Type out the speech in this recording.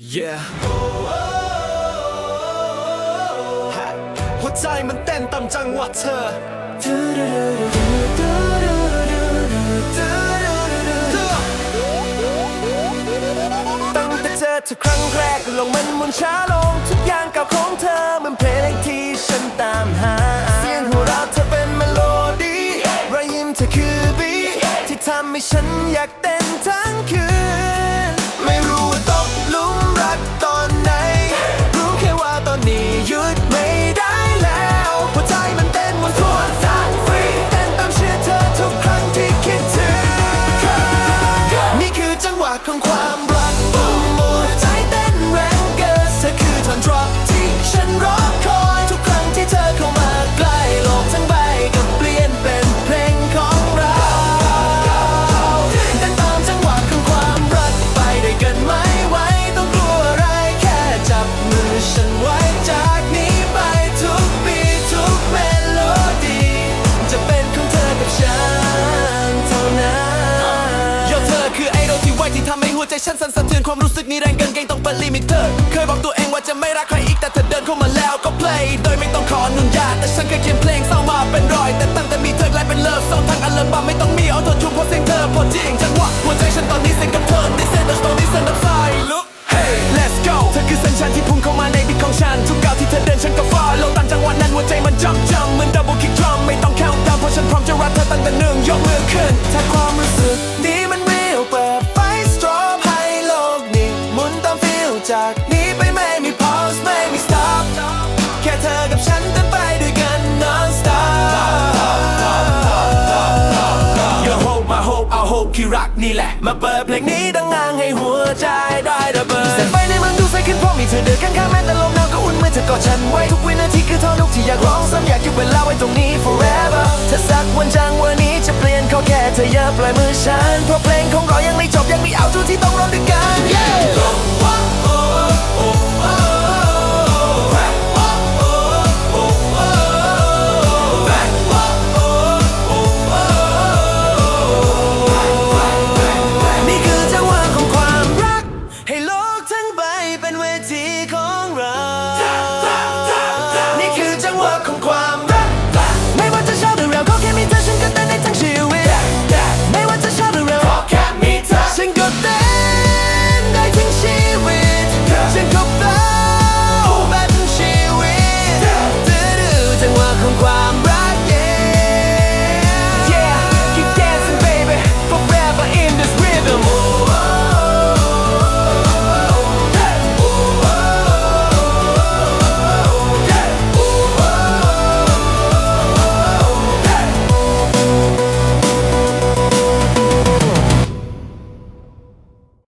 Yeah หัวใจมันเต้นตามจังหวะเธอ ตั้งแต่เจอเธอครั้งแรกลงมันมุนช้าลง ทุกอย่างเก่าของเธอเหมันเพลงที่ฉันตามหา เสียงหัวเราะเธอเป็นเมโลดี้รอยยิ้มเธอคือบีที่ทำให้ฉันอยากเต้นทั้งคืน คือ ใจฉันสั่นสะเทือนความรู้สึกนี้แรงเกินเกรงต้องเป็นลิมิเตอร์ เคยบอกตัวเองว่าจะไม่รักใครอีกแต่เธอเดินเข้ามาแล้วก็เพลย์โดยไม่ต้องขออนุญาตแต่ฉันเคยเขียนเพลงเศร้ามาเป็นรอย แต่ตั้งแต่มีเธอกลายเป็นเลิฟซองทั้งอัลบั้มไม่ต้องมีออโต้ทูนเพราะเสียงเธอพอจริงจังหวะหัวใจฉันตอนนี้เสียงกับ hope I hope คือรักนี่แหละ มาเปิดเพลงนี้ดังงางให้หัวใจได้ระเบิดแสงไฟในเมืองดูใสขึ้นเพราะมีเธอเดินข้างๆแม้แต่ลมหนาวก็อุ่นเมื่อเธอกอดฉันไว้ทุกวินาทีคือท่อนุกที่อยากร้องซ้ำอยากหยุดเวลาไว้ตรงนี้ forever ถ้าสักวันจังวันนี้จะเปลี่ยนขอแค่เธออย่าปล่อยมือฉันเพราะเพลงของเรายังไม่จบยังมีเอาทุกที่ต้อง